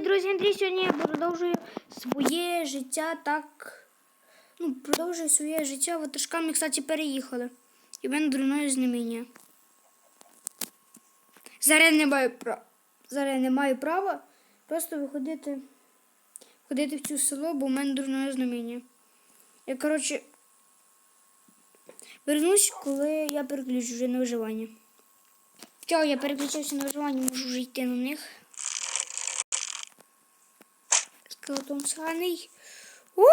друзі! Андрій. Сьогодні я продовжую своє життя так. Ну, продовжую своє життя. Ватажками, кстати, переїхали. І мене дурне знамення. Зараз не маю права. Зараз не маю права просто виходити ходити в цю село, бо в мене дурне знамення. Я, коротше, вернусь, коли я переключу вже на виживання. Все, я переключився на виживання, можу вже йти на них. Скелетон сраний. О!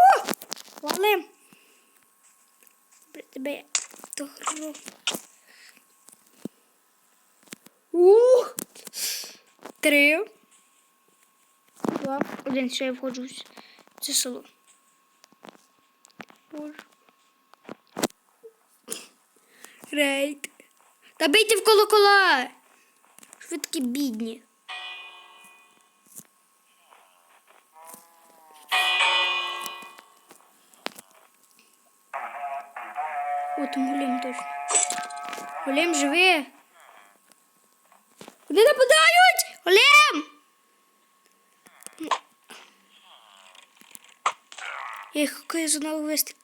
Валим! Тебе догру. Ух! Три. Два. Один, ще я входжу в це село. Рейд. Та бийте в колокола! Ви бідні? О, там голем точно. Голем живе. Куди нападають? Голем! Ну. Эх, какой знову вистріл.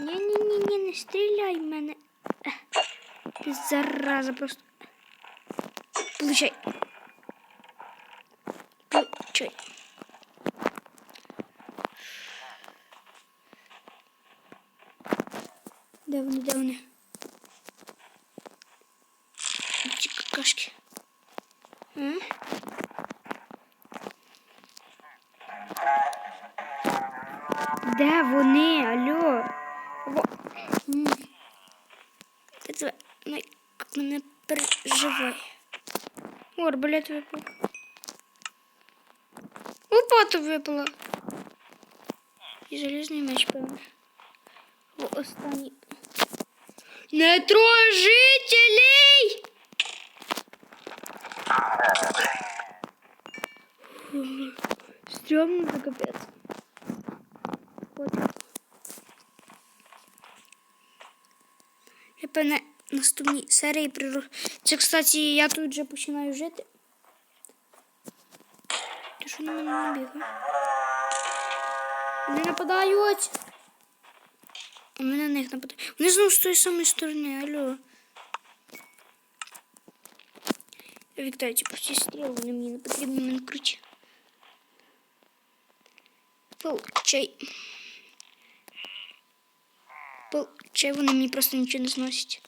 Ні-ні-ні, не стріляй в мене. Ех, Ти зараза просто. Получай. Получай. Де вони? Алло? Во... М. Ти це ну, як мене переживай. О, арбалет випав. Лопата випала. І залізний меч, певно. О, останній. Не трой жителей! Стрёмно, это капец. Вот. Я певне наступній серії приру... Це, кстати, я тут вже починаю жити. Ти що на мене не бігає? Вони нападають! У мене на них нападають. Вони знову з тої самої сторони, алло. Віктор, типу, всі стріли, вони мені не потрібні, мене круче. Получай. Получай, вони мені просто нічого не зносять.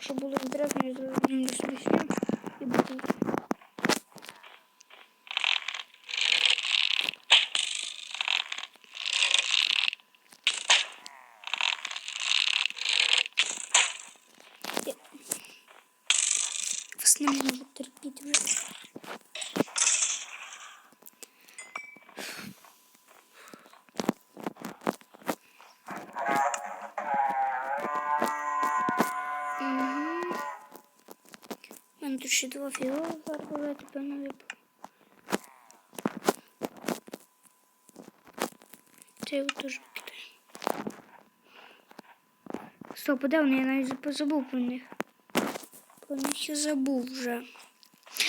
Щоб було інтересно, я зроблю собі стрім і буду. Вас не можу терпіти вже. Мене тут ще два фіола арбалети, певно, випав. Це його теж викидаю. Стоп, а де вони? Я навіть забув про них. Про них я забув вже.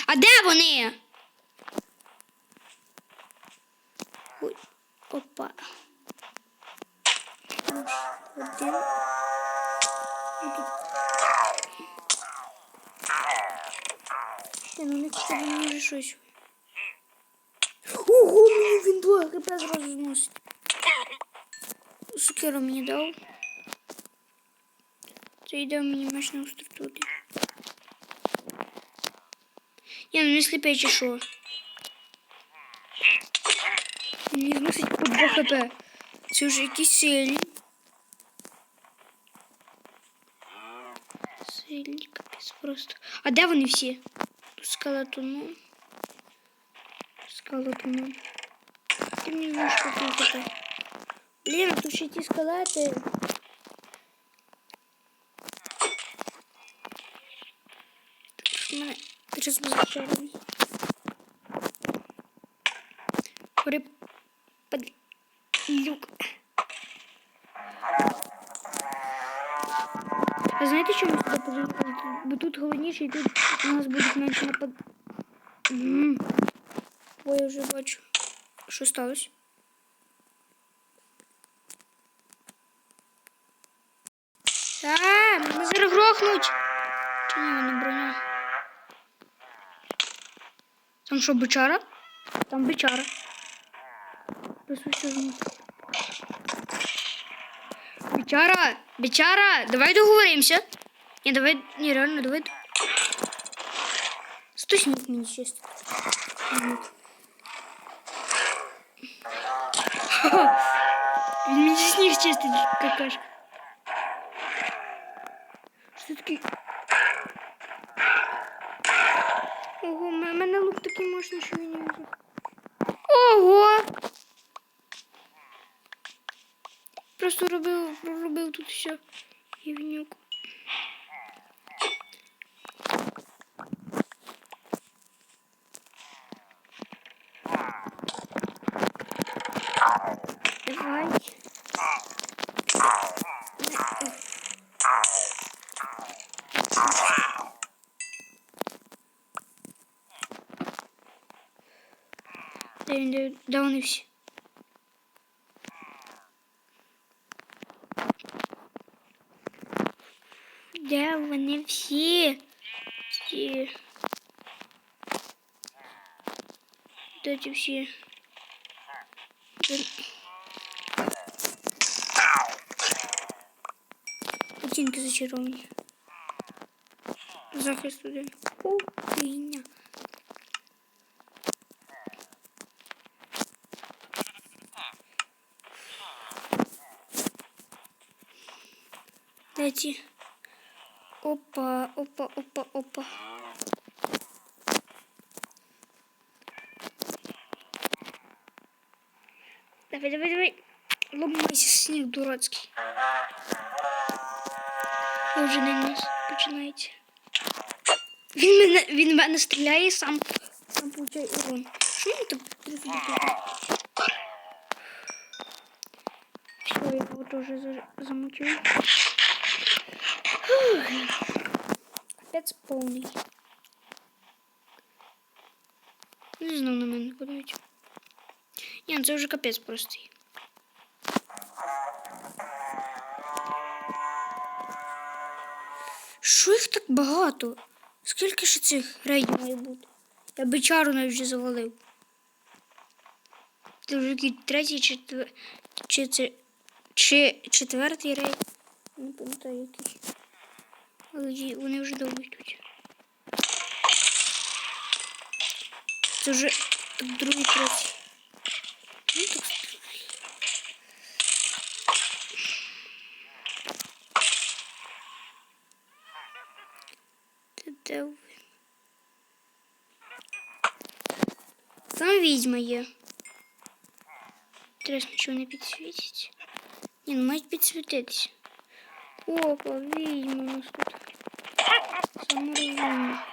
А де вони? Ой, опа. Один. Тут. Ні, ну не хоча б може щось. Ого, мені він два хп зразу зносить. Сукеру мені дав. Це йде мені меч на структурі. Ні, ну не сліпе чи що. Мені зносить по 2 хп. Це вже якісь сильні. Сильні, капець просто. А де вони всі? Скелетону. Скелетону. Ты мені знаєш, що Блин, тушите скалаты. Сейчас ще ті скелети. У мене зараз буде червоний. Припадлюк. А знаєте, чому ми сюди приїхали? Бо тут голодніше і тут у нас будуть менше напад. Ой, я вже бачу. Що сталося? А, мене зараз грохнуть. Чи ні, мене броня? Там що, бичара? Там бичара. Присутствує. Бичара, бичара, давай договоримося. Ні, давай, ні, реально, давай. д- Сто сніг мені чисто. Ні. Ха-ха. Він мені сніг чистить, какашка. Таке? Ого, мене лук такий мощний, що він не вижив. Ого! Просто робив, проробив тут все. Гівнюк. Давай. Де він, де, де вони всі? Де вони всі? Всі. Де ці всі? Оцінки зачаровані. Захист один. Пухиня. Де ці? Опа, опа, опа, опа. Давай, давай, давай. Ломайся, сніг дурацький. Я вже не нас починається. Він він мене стріляє сам, сам получає урон. Що він так? Все, я його теж за- Капець повний. Не знав на мене нападають. Ні, ну це вже капець простий. Що їх так багато? Скільки ж цих рейдів має бути? Я бичару навіть вже завалив. Це вже який третій, четвер... чи це четвертий рейд. Не пам'ятаю який. Але ї- вони вже довго йдуть. Це вже другий третій. Ну, так Та де ви? Там відьма є. Інтересно, чого не підсвітить? Ні, ну мають підсвітитися. Опа, відьма у нас тут. Саморозумна.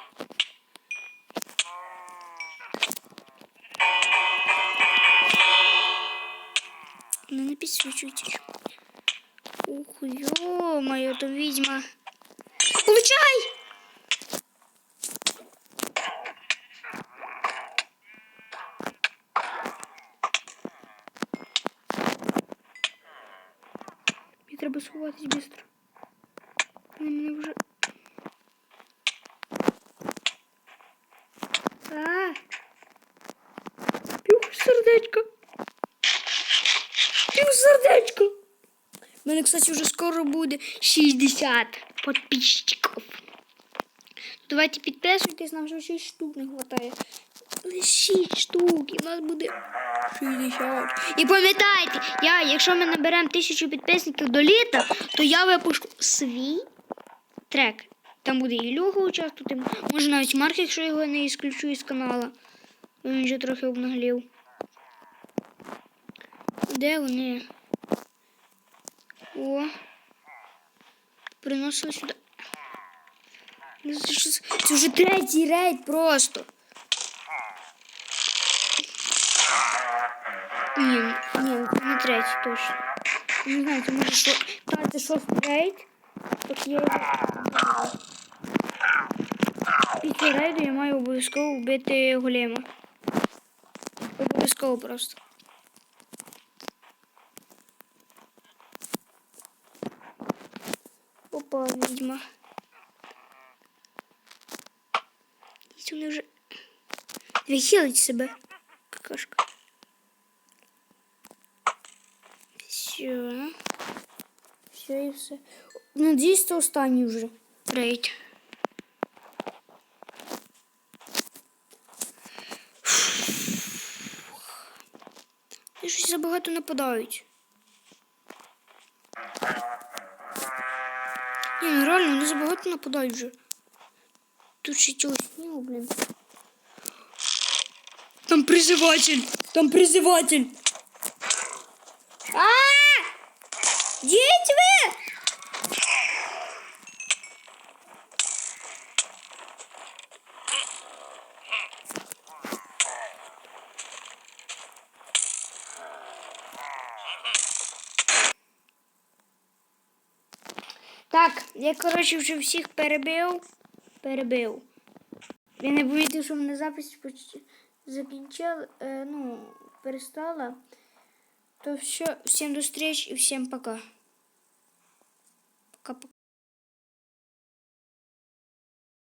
Вони не підсвічуються. Ух, ё-моё, то відьма. Получай! Мені треба сховатись швидко. Вони мене вже. мене, кстати, вже скоро буде 60 підписчиків. Давайте підписуйтесь, нам вже 6 штук не вистачає. Лише 6 штук, і в нас буде 60. І пам'ятайте, я, якщо ми наберемо 1000 підписників до літа, то я випущу свій трек. Там буде і Люга участвувати, може навіть Марк, якщо його не ісключу із каналу. Він вже трохи обнаглів. Де вони? О. Приносили сюди. Ну, Це, що з- це вже третій рейд просто. Ні, ні, це не третій точно. Не знаю, це може що. Та, це шостий рейд. Так я його. Після рейду я маю обов'язково вбити голема. Обов'язково просто. Опа, відьма. Десь вони вже вихилить себе. Какашка. Все. Все і все. Надіюсь, це останній вже рейд. Вони щось забагато нападають. Ні, ну реально, вони забагато нападають вже. Тут ще цього снігу, блін. Там призыватель! Там призыватель! А! Діть ви! Так, я, коротше, вже всіх перебив. Перебив. Я не помітив, що мене запись почти закінчила, е, ну, перестала. То все, всем до встречи и всем пока. Пока-пока.